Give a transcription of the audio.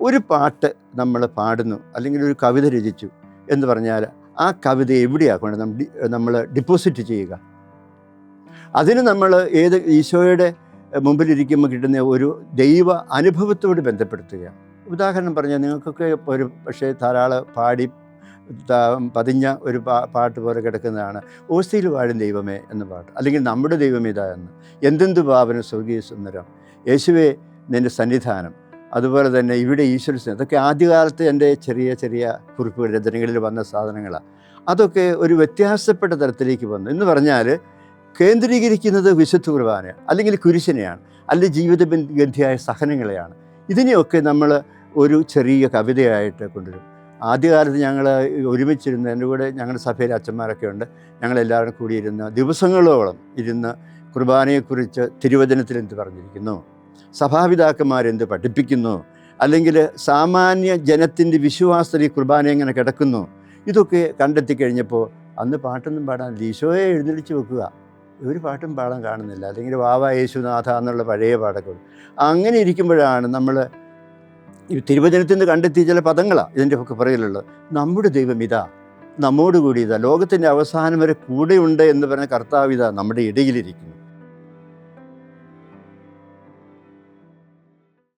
ഒരു പാട്ട് നമ്മൾ പാടുന്നു അല്ലെങ്കിൽ ഒരു കവിത രചിച്ചു എന്ന് പറഞ്ഞാൽ ആ കവിത എവിടെയാണ് കൊണ്ട് നമ്മൾ ഡിപ്പോസിറ്റ് ചെയ്യുക. അതിന് നമ്മൾ ഏത് ഈശോയുടെ മുമ്പിലിരിക്കുമ്പോൾ കിട്ടുന്ന ഒരു ദൈവ അനുഭവത്തോട് ബന്ധപ്പെടുത്തുക. ഉദാഹരണം പറഞ്ഞാൽ നിങ്ങൾക്കൊക്കെ ഒരു പക്ഷേ ധാരാളം പാടി പതിഞ്ഞ ഒരു പാട്ട് പോലെ കിടക്കുന്നതാണ്. ഓസ്തിയിൽ വാഴും ദൈവമേ എന്ന പാട്ട്. അല്ലെങ്കിൽ നമ്മുടെ ദൈവം ഇതാ എന്ന്. എന്തെന്ത് ഭാവന സ്വർഗീയ സുന്ദരം. യേശുവേ നിന്റെ സന്നിധാനം. അതുപോലെ തന്നെ ഇവിടെ ഈശ്വര സ്നേഹം. അതൊക്കെ ആദ്യകാലത്ത് എന്റെ ചെറിയ ചെറിയ കുറിപ്പുകൾ രചനകളിൽ വന്ന സാധനങ്ങളാണ്. അതൊക്കെ ഒരു വ്യത്യാസപ്പെട്ട തരത്തിലേക്ക് വന്നു. എന്ന് പറഞ്ഞാൽ കേന്ദ്രീകരിക്കുന്നത് വിശുദ്ധ കുർബാന അല്ലെങ്കിൽ കുരിശിനെയാണ് അല്ലെങ്കിൽ ജീവിത ഗന്ധിയായ സഹനങ്ങളെയാണ്. ഇതിനെയൊക്കെ നമ്മൾ ഒരു ചെറിയ കവിതയായിട്ട് കൊണ്ടുവരും. ആദ്യകാലത്ത് ഞങ്ങൾ ഒരുമിച്ചിരുന്ന് എന്റെ കൂടെ ഞങ്ങളുടെ സഭയിലെ അച്ഛന്മാരൊക്കെ ഉണ്ട്. ഞങ്ങളെല്ലാവരും കൂടിയിരുന്ന് ദിവസങ്ങളോളം ഇരുന്ന് കുർബാനയെക്കുറിച്ച് തിരുവചനത്തിൽ എന്ത് പറഞ്ഞിരിക്കുന്നു? സഭാപിതാക്കന്മാരെന്ത് പഠിപ്പിക്കുന്നു? അല്ലെങ്കിൽ സാമാന്യ ജനത്തിന്റെ വിശ്വാസത്തിൽ ഈ കുർബാന എങ്ങനെ കിടക്കുന്നു? ഇതൊക്കെ കണ്ടെത്തി കഴിഞ്ഞപ്പോൾ അന്ന് പാട്ടൊന്നും പാടാൻ ഈശോയെ എഴുന്നള്ളിച്ച് വെക്കുക. ഒരു പാട്ടും പാടാൻ കാണുന്നില്ല. അല്ലെങ്കിൽ വാവ യേശുനാഥ എന്നുള്ള പഴയ പാടൊക്കെ. അങ്ങനെ ഇരിക്കുമ്പോഴാണ് നമ്മൾ ഈ തിരുവചനത്തിൽ നിന്ന് കണ്ടെത്തിയ ചില പദങ്ങളാണ് ഇതിന്റെ ഒക്കെ പറയലുള്ളത് നമ്മുടെ ദൈവം ഇതാ. നമ്മോടുകൂടി ഇതാ. ലോകത്തിന്റെ അവസാനം വരെ കൂടെയുണ്ട് എന്ന് പറഞ്ഞ കർത്താവ് ഇതാ നമ്മുടെ ഇടയിലിരിക്കുന്നു.